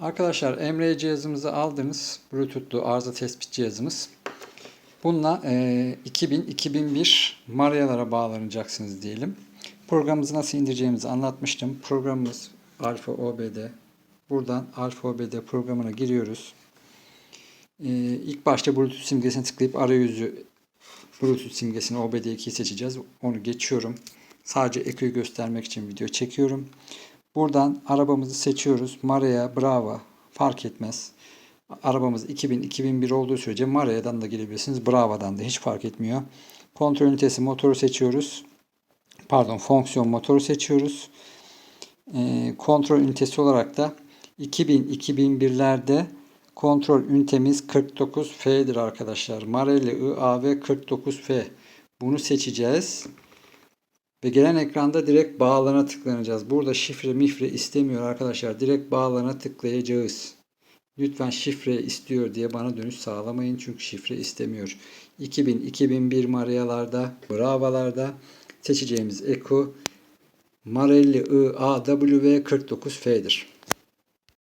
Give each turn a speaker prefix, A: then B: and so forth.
A: Arkadaşlar Emre cihazımızı aldınız. Bluetooth'lu arıza tespit cihazımız. Bununla e, 2000-2001 Maria'lara bağlanacaksınız diyelim. Programımızı nasıl indireceğimizi anlatmıştım. Programımız Alfa OBD. Buradan Alfa OBD programına giriyoruz. E, ilk başta Bluetooth simgesine tıklayıp arayüzü Bluetooth simgesini OBD2'yi seçeceğiz. Onu geçiyorum. Sadece ekoyu göstermek için video çekiyorum. Buradan arabamızı seçiyoruz. Maria, Brava fark etmez. Arabamız 2000-2001 olduğu sürece Maria'dan da girebilirsiniz. Brava'dan da hiç fark etmiyor. Kontrol ünitesi motoru seçiyoruz. Pardon fonksiyon motoru seçiyoruz. Ee, kontrol ünitesi olarak da 2000-2001'lerde kontrol ünitemiz 49F'dir arkadaşlar. Marelli IAV 49F. Bunu seçeceğiz. Ve gelen ekranda direkt bağlana tıklanacağız. Burada şifre mifre istemiyor arkadaşlar. Direkt bağlana tıklayacağız. Lütfen şifre istiyor diye bana dönüş sağlamayın. Çünkü şifre istemiyor. 2000-2001 Maria'larda, Brava'larda seçeceğimiz Eko Marelli IAW 49F'dir.